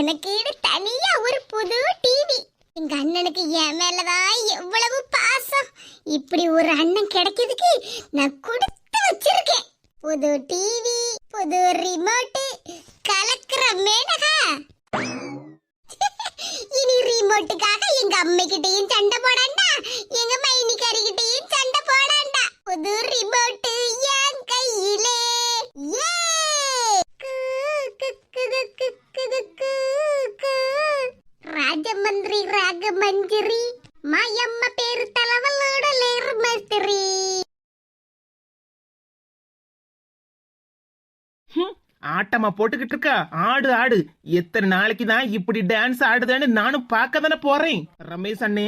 எனக்கு தனியா ஒரு புது டிவி எங்க அண்ணனுக்கு என் மேலதான் எவ்வளவு பாசம். இப்படி ஒரு அண்ணன் கிடைக்கிறதுக்கு நான் கொடுத்து வச்சிருக்கேன். புது டிவி புது ரிமோட்டு கலக்கிற மேனகா. இனி ரிமோட்டுக்காக எங்க அம்மைகிட்டயும் சண்டை போடண்டா? எங்க மைனிக்காரிகிட்டயும் రాగమంజరి మాయమ్మ పేరు తలవలోడ లేరు మస్త్రి ஆட்டமா போட்டுக்கிட்டு இருக்கா ஆடு ஆடு எத்தனை நாளைக்கு தான் இப்படி டான்ஸ் ஆடுதான்னு நானும் பார்க்க தானே போறேன் ரமேஷ் அண்ணே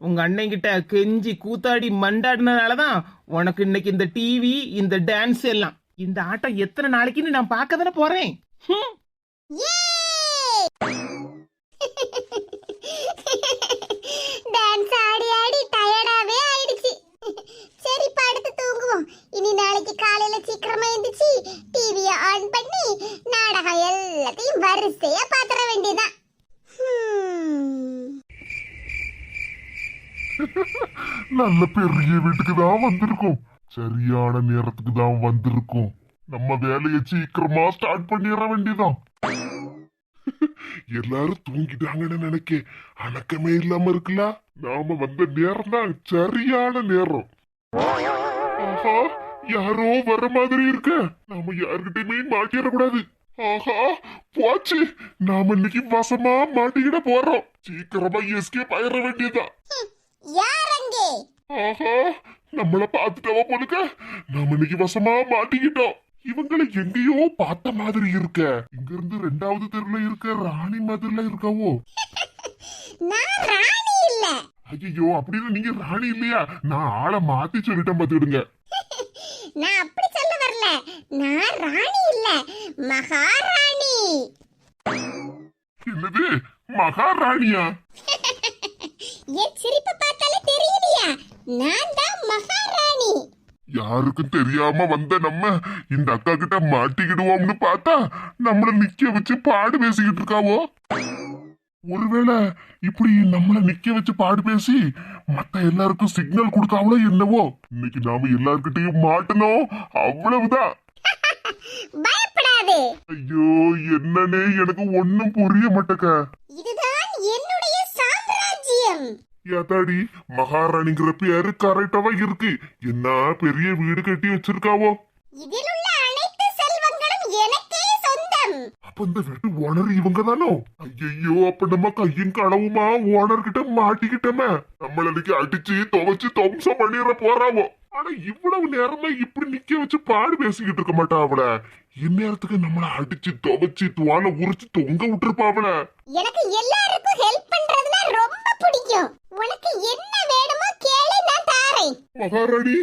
உங்க அண்ணன் கிட்ட கெஞ்சி கூத்தாடி மண்டாடினாலதான் உனக்கு இன்னைக்கு இந்த டிவி இந்த டான்ஸ் எல்லாம் இந்த ஆட்டம் எத்தனை நாளைக்குன்னு நான் பார்க்க தானே போறேன் நாளைக்கு காலையில சீக்கிரமா எந்திரிச்சு டிவிய ஆன் பண்ணி நாடகம் எல்லாத்தையும் வரிசையா பாத்திர வேண்டியதான் நல்ல பெரிய வீட்டுக்கு தான் வந்திருக்கோம். சரியான நேரத்துக்கு தான் வந்திருக்கோம். நம்ம வேலையை சீக்கிரமா ஸ்டார்ட் பண்ணிட வேண்டியதான் எல்லாரும் தூங்கிட்டாங்கன்னு நினைக்க அணக்கமே இல்லாம இருக்குல்ல? நாம வந்த நேரம் தான் சரியான நேரம். ஆஹா. யாரோ வர மாதிரி இருக்க. நாம யாருக்கிட்டயுமே மாட்டிடக்கூடாது. ஆஹா போச்சு. நாம இன்னைக்கு வசமா மாட்டிக்கிட போறோம். சீக்கிரமா எஸ்கேப் ஆயிட வேண்டியதுதான். ஆஹா நம்மள பாத்துட்டவ போலுக்க? நாம இன்னைக்கு வசமா மாட்டிக்கிட்டோம். இவங்களை எங்கேயோ பார்த்த மாதிரி இருக்க. இங்க இருந்து ரெண்டாவது தெருல இருக்க ராணி மாதிரில இருக்காவோ? ஐயோ அப்படின்னு நீங்க ராணி இல்லையா? நான் ஆளை மாத்தி சொல்லிட்டேன் பாத்துக்கிடுங்க நான் அப்படி சொல்ல வரல. நான் ராணி இல்ல. மகாராணி. என்னது? மகாராணியா? என் சிரிப்பை பார்த்தாலே தெரியலையா நான் தான் மகாராணி. யாருக்கும் தெரியாம வந்த நம்ம இந்த அக்கா கிட்ட மாட்டிக்கிடுவோம்னு பார்த்தா நம்மள நிக்க வச்சு பாடு பேசிக்கிட்டு இருக்காவோ? ஒருவேளை இப்படி நம்மள நிக்க வச்சு பாடு பேசி மத்த எல்லாருக்கும் சிக்னல் கொடுக்காமலோ என்னவோ? இன்னைக்கு நாம எல்லார்கிட்டயும் மாட்டணும். அவ்வளவுதான். பயப்படாதே. ஐயோ என்னன்னே எனக்கு ஒண்ணும் புரிய மாட்டக்க இதுதான் என்னுடைய சாம்ராஜ்யம். ஏத்தாடி மகாராணிங்கிற பேரு கரெக்டாவா இருக்கு? என்ன பெரிய வீடு கட்டி வச்சிருக்காவோ? இதில் அப்ப இந்த வீட்டு ஓனர் இவங்க தானோ ஐயோ அப்ப நம்ம கையும் களவுமா? ஓனர் கிட்ட மாட்டிக்கிட்டோமே. நம்மள இன்னைக்கு அடிச்சு துவைச்சு துவம்சம் பண்ணிடுற போறாவோ? ஆனா இவ்வளவு நேரமா இப்படி நிக்க வச்சு பாடு பேசிக்கிட்டு இருக்க மாட்டா அவள. இந்நேரத்துக்கு நம்மள அடிச்சு துவைச்சு துவால உரிச்சு தொங்க விட்டுருப்பா அவள. எனக்கு எல்லாருக்கும் ஹெல்ப் பண்றதுன்னா ரொம்ப பிடிக்கும். உனக்கு என்ன வேணுமோ கேளு நான் தாரேன். மகாராணி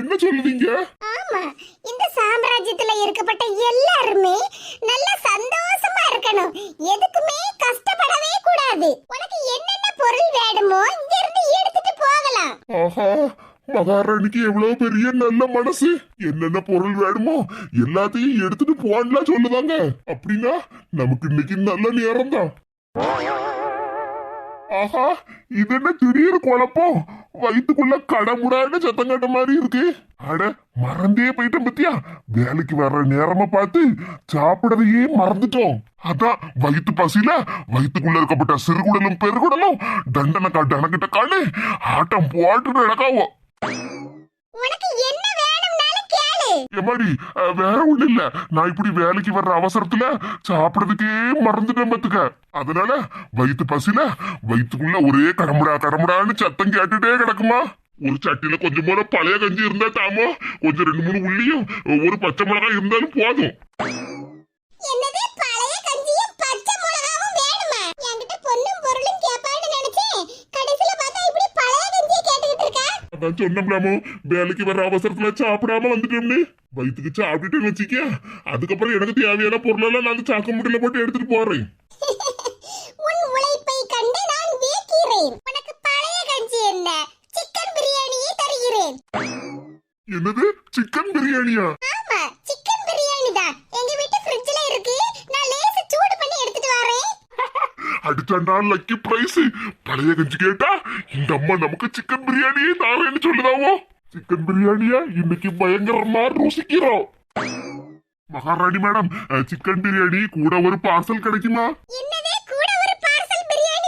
என்ன சொல்லுவீங்க ஆமா இந்த சாம்ராஜ்யத்துல இருக்கப்பட்ட எல்லாருமே நல்ல சந்தோஷமா இருக்கணும். எதுக்குமே கஷ்டப்படவே கூடாது. உனக்கு என்னென்ன பொருள் வேணுமோ இங்க இருந்து எடுத்துட்டு போகலாம். ஆஹா மகாராணிக்கு எவ்வளவு பெரிய நல்ல மனசு. என்னென்ன பொருள் வேணுமோ எல்லாத்தையும் எடுத்துட்டு போன்லாம் சொல்லுதாங்க. அப்படின்னா நமக்கு இன்னைக்கு நல்ல நேரம் தான் ஆஹா இது என்ன திடீர் குழப்பம்? வயிற்றுக்குள்ள கடமுடான்னு சத்தம் கட்ட மாதிரி இருக்கு. அட மறந்தே போயிட்டோம் பத்தியா? வேலைக்கு வர்ற நேரமா பார்த்து சாப்பிடறதையே மறந்துட்டோம். அதான் வயிற்று பசியில வயிற்றுக்குள்ள இருக்கப்பட்ட சிறுகுடலும் பெருகுடலும் தண்டனக்கா டனக்கிட்ட காணு ஆட்டம் போட்டு நடக்காவோ. உனக்கு என்ன எம்மாடி வேற ஒண்ணு இல்ல. நான் இப்படி வேலைக்கு வர்ற அவசரத்துல சாப்பிடறதுக்கே மறந்துட்டேன் பத்துக்க. அதனால வயிற்று பசியில வயிற்றுக்குள்ள ஒரே கடமுடா கடமுடான்னு சத்தம் கேட்டுட்டே கிடக்குமா? ஒரு சட்டியில கொஞ்சம் போல பழைய கஞ்சி இருந்தா தாமோ கொஞ்சம் ரெண்டு மூணு உள்ளியும் ஒரு பச்சை மிளகாய் இருந்தாலும் போதும். அதான் சொன்னோம்லாமோ வேலைக்கு வர்ற அவசரத்துல சாப்பிடாம வந்துட்டோம்னு. வயிற்றுக்கு சாப்பிட்டுட்டு வச்சுக்க அதுக்கப்புறம் எனக்கு தேவையான பொருளெல்லாம் நான் அந்த சாக்கு முட்டையில போட்டு எடுத்துட்டு போறேன். உன் உழைப்பை கண்டு நான் வியக்கிறேன். உனக்கு பழைய கஞ்சி என்ன? சிக்கன் பிரியாணியை தருகிறேன். என்னது? சிக்கன் பிரியாணியா? ஆமா சிக்கன் பிரியாணி தான் எங்க வீட்டு ஃப்ரிட்ஜ்ல இருக்கு நான் லேச சூடு பண்ணி எடுத்துட்டு வரேன் அடிச்சாண்டா லக்கி பிரைஸ் பழைய கஞ்சி கேட்டா இந்த அம்மா நமக்கு சிக்கன் பிரியாணியே தாரேன்னு சொல்லுதாவோ? சிக்கன் பிரியாணியா இன்னைக்கு பயங்கரமா ருசிக்கிறோம். மகாராணி மேடம் சிக்கன் பிரியாணி கூட ஒரு பார்சல் கிடைக்குமா? பிரியாணி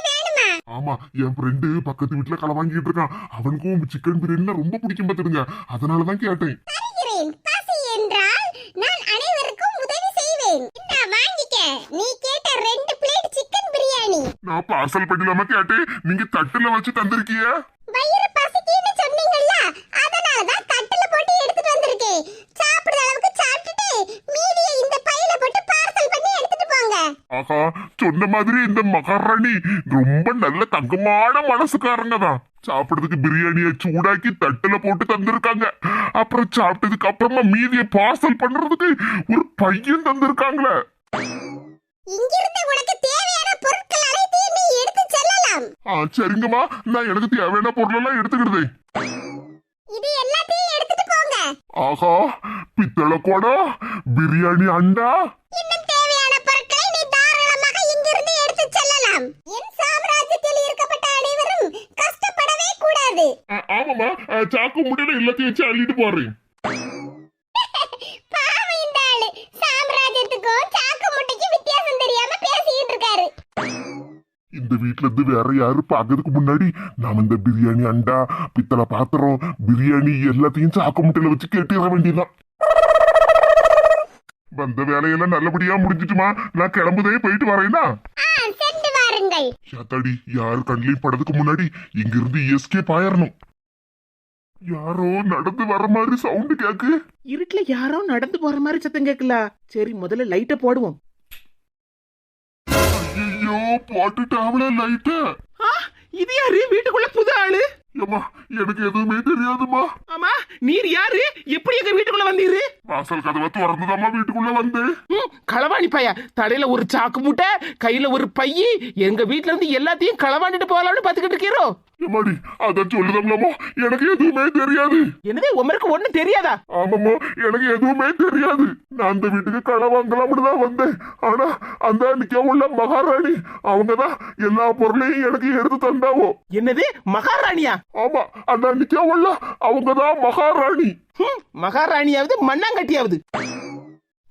ஆமா என் ஃப்ரெண்டு பக்கத்து வீட்டுல களை வாங்கிட்டு இருக்கான். அவனுக்கும் சிக்கன் பிரியாணினா ரொம்ப பிடிக்கும் பாத்துடுங்க அதனாலதான் கேட்டேன். தருகிறேன் பசி என்றால் நான் அனைவருக்கும் உதவி செய்வேன் இந்தா வாங்கிக்க நீ கேட்ட ரெண்டு பிளேட் சிக்கன் பிரியாணி நான் பார்சல் பண்ணிடாம கேட்டேன் நீங்க தட்டுல வச்சு தந்திருக்கிய? வயிறு பசிக்குன்னு சொன்னீங்கல்ல அதனால தான் தட்டுல போட்டு எடுத்துட்டு வந்திருக்கேன். சாப்பிடுற அளவுக்கு சாப்பிட்டுட்டு மீதியை இந்த பையில போட்டு பார்சல் பண்ணி எடுத்துட்டு போங்க. ஆஹா சொன்ன மாதிரி இந்த மகாராணி ரொம்ப நல்ல தங்கமான மனசுக்காரங்க தான். சாப்பிடுறதுக்கு பிரியாணியை சூடாக்கி தட்டுல போட்டு தந்திருக்காங்க. அப்புறம் சாப்பிட்டதுக்கு அப்புறமா மீதியை பார்சல் பண்றதுக்கு ஒரு பையன் தந்திருக்காங்களே. இங்கிருந்து உனக்கு ஆ சரிங்கம்மா. நான் எனக்கு தேவையான பொருளெல்லாம் எடுத்துக்கிடுது. இது எல்லாத்தையும் எடுத்துட்டு போங்க. ஆஹா பித்தளை குடம் பிரியாணி அண்டா. இன்னும் தேவையான பொருட்களை நீ தாராளமாக இங்கிருந்து எடுத்து செல்லலாம். என் சாம்ராஜ்யத்தில் இருக்கப்பட்ட அனைவரும் கஷ்டப்படவே கூடாது. ஆ, ஆமாம்மா. ஆ, சாக்கு முடியல எல்லாத்தையும் வச்சு அள்ளிட்டு போறேன் பாவம் இந்த ஆளு சாம்ராஜ்யத்துக்கும் சாக்கு முட்டைக்கும் வித்தியாசம் தெரியாம பேசிக்கிட்டு இருக்காரு இந்த வீட்ல இருந்து வேற யாரு பாக்கிறதுக்கு முன்னாடி நாம இந்த பிரியாணி அண்டா பித்தளை பாத்திரம் பிரியாணி எல்லாத்தையும் சாக்கு முட்டையில வச்சு கேட்டிட வேண்டியதான் வந்த வேலையெல்லாம் நல்லபடியா முடிஞ்சிட்டுமா? நான் கிளம்புதே போயிட்டு வரேனா? யாத்தாடி யாரு கண்ணிலையும் படதுக்கு முன்னாடி இங்கிருந்து எஸ்கேப் ஆயிரணும் யாரோ நடந்து வர மாதிரி சவுண்டு கேக்கு. இருட்டுல யாரோ நடந்து போற மாதிரி சத்தம் கேட்கல சரி முதல்ல லைட்ட போடுவோம். ஐயோ போட்டுட்டாவல லைட்ட ஆ, இது யாரு? வீட்டுக்குள்ள புது ஆளு? ஏமா எனக்கு எதுவுமே தெரியாதுமா ஆமா நீர் யாரு? எப்படி எங்க வீட்டுக்குள்ள வந்தீரு? வாசல் கதவை திறந்துதாம்மா வீட்டுக்குள்ள வந்தேன். ம், களவாணி பையா தலையில ஒரு சாக்கு மூட்டை கையில ஒரு பையி. எங்க வீட்ல இருந்து எல்லாத்தையும் களவாண்டிட்டு போகலாம்னு பாத்துக்கிட்டு இருக்கீரோ? எம்மாடி அதான் சொல்லுதம்லம்மா. எனக்கு எதுவுமே தெரியாது. என்னது உமருக்கு ஒண்ணும் தெரியாதா? ஆமாம்மா எனக்கு எதுவுமே தெரியாது. நான் அந்த வீட்டுக்கு கடை வாங்கலாம்னு தான் வந்தேன். ஆனா அந்த நிக்க உள்ள மகாராணி அவங்க தான் எல்லா பொருளையும் எனக்கு எடுத்து தந்தாவோ. என்னது மகாராணியா? ஆமா அந்த நிக்க உள்ள அவங்க தான் மகாராணி மகாராணியாவது மண்ணாங்கட்டியாவது.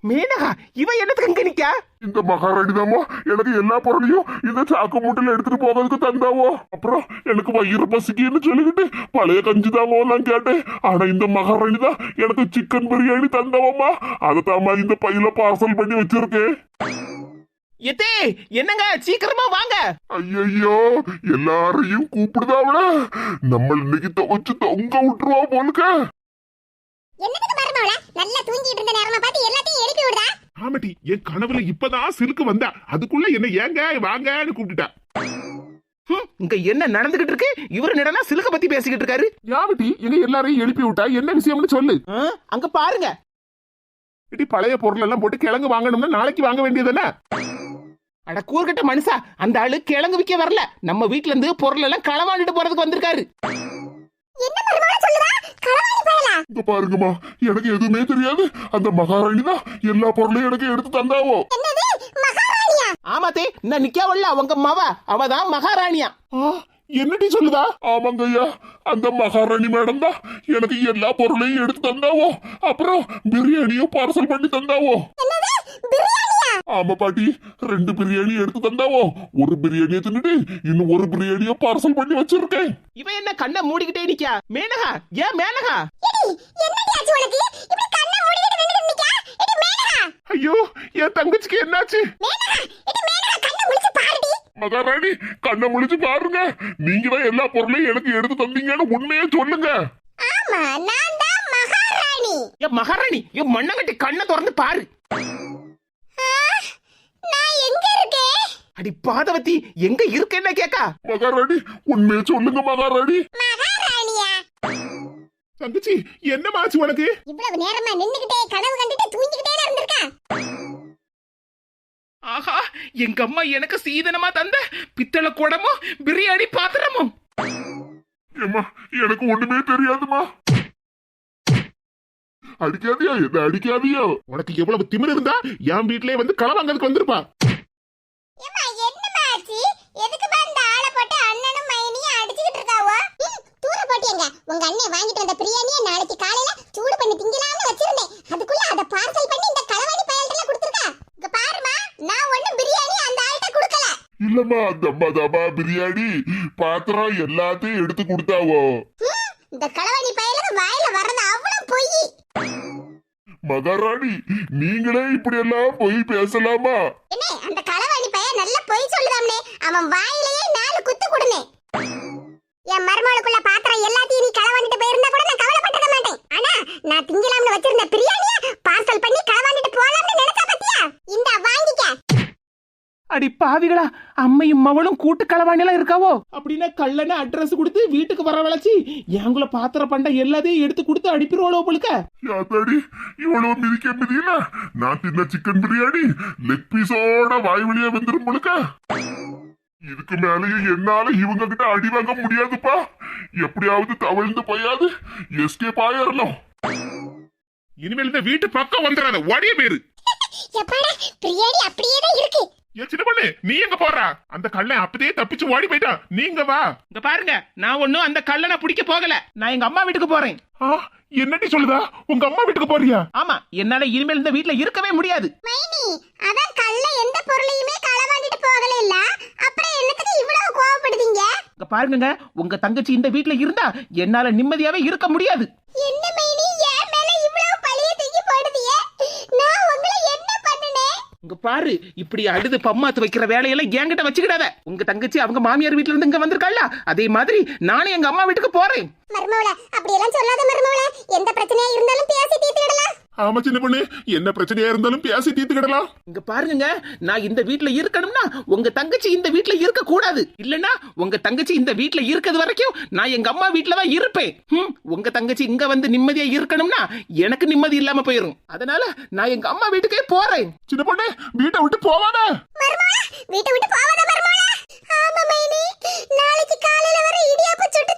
மேனகா இவ என்னத்துக்கு இங்க நிக்கா? இந்த மகாராணி தாமோ எனக்கு எல்லா பொருளையும் இந்த சாக்கு மூட்டையில எடுத்துட்டு போகிறதுக்கு தந்தாவோ. அப்புறம் எனக்கு வயிறு பசிக்குன்னு சொல்லிக்கிட்டு பழைய கஞ்சி தாமோ நான் கேட்டேன். ஆனா இந்த மகாராணி தான் எனக்கு சிக்கன் பிரியாணி தந்தவம்மா. அதை தாமா இந்த பையில பார்சல் பண்ணி வச்சிருக்கேன். எத்தே என்னங்க? சீக்கிரமா வாங்க. ஐயையோ எல்லாரையும் கூப்பிடுதாவிட நம்ம இன்னைக்கு துவச்சு தொங்க விட்டுருவா போலுக்க. என்னதுக்கு மருமவள நல்லா தூங்கிட்டு இருந்த நேரமா பார்த்து எல்லாத்தையும் எழுப்பி விடுதா ஆமாட்டி என் கனவுல இப்பதான் சிலுக்கு வந்தா. அதுக்குள்ள என்ன ஏங்க வாங்கன்னு கூப்பிட்டுட்டா. இங்க என்ன நடந்துகிட்டு இருக்கு? இவரு நடனா சிலுக்க பத்தி பேசிக்கிட்டு இருக்காரு? யாவட்டி எங்க எல்லாரையும் எழுப்பி விட்டா? என்ன விஷயம்னு சொல்லு. ஆ, அங்க பாருங்க. இடி பழைய பொருள் எல்லாம் போட்டு கிழங்கு வாங்கணும்னா நாளைக்கு வாங்க வேண்டியதுதானே? அட கூறுகட்ட மனுஷா அந்த ஆளு கிழங்கு விக்க வரல. நம்ம வீட்ல இருந்து பொருள் எல்லாம் களவாண்டிட்டு போறதுக்கு வந்திருக்காரு. இங்க பாருங்கம்மா எனக்கு எதுவுமே தெரியாது. அந்த மகாராணி தான் எல்லா பொருளையும் எனக்கு எடுத்து தந்தாவோ. என்னது? மகாராணியா? ஆமாத்தே இந்த நிக்காவல்ல அவங்க மவ. அவதான் மகாராணியா. என்னடி சொல்லுதா? ஆமாங்க ஐயா அந்த மகாராணி மேடம் தான் எனக்கு எல்லா பொருளையும் எடுத்து தந்தாவோ. அப்புறம் பிரியாணியும் பார்சல் பண்ணி தந்தாவோ. ஆமா பாட்டி ரெண்டு பிரியாணி எடுத்து தந்தாவோ? ஒரு பிரியாணியை தின்னுட்டு இன்னும் ஒரு பிரியாணியை பார்சல் பண்ணி வச்சிருக்கேன். இவன் என்ன கண்ணை மூடிக்கிட்டே நிக்கா மேனகா? ஏன் மேனகா? எடி என்னடி ஆச்சு உனக்கு? இப்படி கண்ணை மூடிக்கிட்டு நின்னுட்டு நிக்கா எடி மேனகா! ஐயோ என் தங்கச்சிக்கு என்னாச்சு? மேனகா எடி மேனகா கண்ணை முழிச்சு பாருடி. மகாராணி கண்ணை முழிச்சு பாருங்க. நீங்க தான் எல்லா பொருளையும் எனக்கு எடுத்து தந்தீங்கன்னு உண்மையே சொல்லுங்க. ஆமா நான் தான் மகாராணி. மகாராணி மண்ணங்கட்டி கண்ணை திறந்து பாரு. அடி பாதவத்தி எங்க இருக்கேன்னு கேக்கா? மகாராணி உண்மையை சொல்லுங்க மகாராணி. மகாராணியா? தங்கச்சி என்னமாச்சு உனக்கு? இவ்வளவு நேரமா நின்னுகிட்டே கனவு கண்டுட்டு தூங்கிக்கிட்டே இருந்திருக்கா? ஆஹா எங்க அம்மா எனக்கு சீதனமா தந்த பித்தளை குடமும் பிரியாணி பாத்திரமும். ஏம்மா எனக்கு ஒண்ணுமே தெரியாதுமா அடிக்காதியா என்ன அடிக்காதியா உனக்கு எவ்வளவு திமிர் இருந்தா என் வீட்லயே வந்து களை வாங்கறதுக்கு வந்திருப்பா உங்க அண்ணன் வாங்கிட்டு வந்த பிரியாணியை நாளைக்கு காலையில சூடு பண்ணி திங்கலாம்னு வச்சிருந்தேன். அதுக்குள்ள அத பார்சல் பண்ணி இந்த களவாணி பயல்கிட்ட கொடுத்துருக்கா. இங்க பாருமா நான் ஒண்ணு பிரியாணி அந்த ஆள்கிட்ட கொடுக்கல. இல்லம்மா அந்த அம்மா பிரியாணி. பாத்திரம் எல்லாத்தையும் எடுத்து கொடுத்தாவோ? இந்த களவாணி பயலுக்கு வாயில வர்றது அவ்வளவு பொய். மகாராணி நீங்களே இப்படி எல்லாம் போய் பேசலாமா? என்ன அந்த களவாணி பையன் நல்ல பொய் சொல்லுதாம்னே. அவன் வாயிலேயே நாலு குத்து கொடுனே. என் மருமகளுக்குள்ள பாத்திரம் எல்லாத்தையும் நீ களவாண்டிட்டு போயிருந்தா கூட நான் கவலைப்பட்டிருக்க மாட்டேன். ஆனா நான் திங்கலாம்னு வச்சிருந்த பிரியாணிய பார்சல் பண்ணி களவாண்டிட்டு போலாம்னு நினைச்சா பத்தியா? இந்த வாங்கிக்க. அடி பாவிகளா அம்மையும் மவளும் கூட்டு களவாணிலாம் இருக்காவோ? அப்படின்னா கல்லனை அட்ரஸ் கொடுத்து வீட்டுக்கு வரவழைச்சி எங்குல பாத்திர பண்டை எல்லாத்தையும் எடுத்து கொடுத்து அடிப்பிருவாளோ உங்களுக்கு யாத்தாடி இவ்வளவு மிதிக்க மிதியில? நான் தின்ன சிக்கன் பிரியாணி லெக் பீஸோட வாய் வழியா வந்துரும் முழுக்க இதுக்கு மேலேயும் என்னால இவங்க கிட்ட அடி வாங்க முடியாதுப்பா. எப்படியாவது தவழ்ந்து போயாது எஸ்கேப் ஆயிரலாம் இனிமேல் இந்த வீட்டு பக்கம் வந்துடாத ஓடிய பேரு. எப்பாடா பிரியாணி அப்படியே தான் இருக்கு. ஏன் சின்ன பொண்ணு நீ எங்க போறா? அந்த கல்லை அப்பதே தப்பிச்சு ஓடி போயிட்டான் நீங்க வா. இங்க பாருங்க நான் ஒண்ணும் அந்த கல்லனை பிடிக்க போகல. நான் எங்க அம்மா வீட்டுக்கு போறேன். ஆ, என்னடி சொல்லுதா? உங்க அம்மா வீட்டுக்கு போறியா? ஆமா என்னால இனிமேல் இந்த வீட்ல இருக்கவே முடியாது. மைனி அதான் கல்ல எந்த பொருளையுமே களவாண்டிட்டு போகல இல்ல. அப்புறம் என்னத்துக்கு இவ்வளவு கோவப்படுதீங்க? இங்க பாருங்க உங்க தங்கச்சி இந்த வீட்ல இருந்தா என்னால நிம்மதியாவே இருக்க முடியாது. என்ன மைனி என் மேல இவ்வளவு பழிய தூக்கி போடுதியே நான் உங்களை என்ன பண்ணுனேன் இங்க பாரு இப்படி அழுது பம்மாத்து வைக்கிற வேலையெல்லாம் என்கிட்ட வச்சுக்கிடாத. உங்க தங்கச்சி அவங்க மாமியார் வீட்ல இருந்து இங்க வந்திருக்காள்ல? அதே மாதிரி நானும் எங்க அம்மா வீட்டுக்கு போறேன். மருமவள அப்படியெல்லாம் சொல்லாத மருமவள. எந்த பிரச்சனையா இருந்தாலும் பேசி தீர்த்துக்கிடலாம். ஆமா சின்ன பொண்ணு. என்ன பிரச்சனையா இருந்தாலும் பேசி தீர்த்துக்கிடலாம். இங்க பாருங்க நான் இந்த வீட்ல இருக்கணும்னா உங்க தங்கச்சி இந்த வீட்ல இருக்க கூடாது இல்லனா உங்க தங்கச்சி இந்த வீட்ல இருக்கிறது வரைக்கும் நான் எங்க அம்மா வீட்ல தான் இருப்பேன். உங்க தங்கச்சி இங்க வந்து நிம்மதியா இருக்கணும்னா எனக்கு நிம்மதி இல்லாம போயிரும். அதனால நான் எங்க அம்மா வீட்டுக்கே போறேன். சின்ன பொண்ணு வீட்டை விட்டு போவாத. வீட்டை விட்டு போவாத நாளைக்கு காலையில வர இடியாப்பம் சுட்டு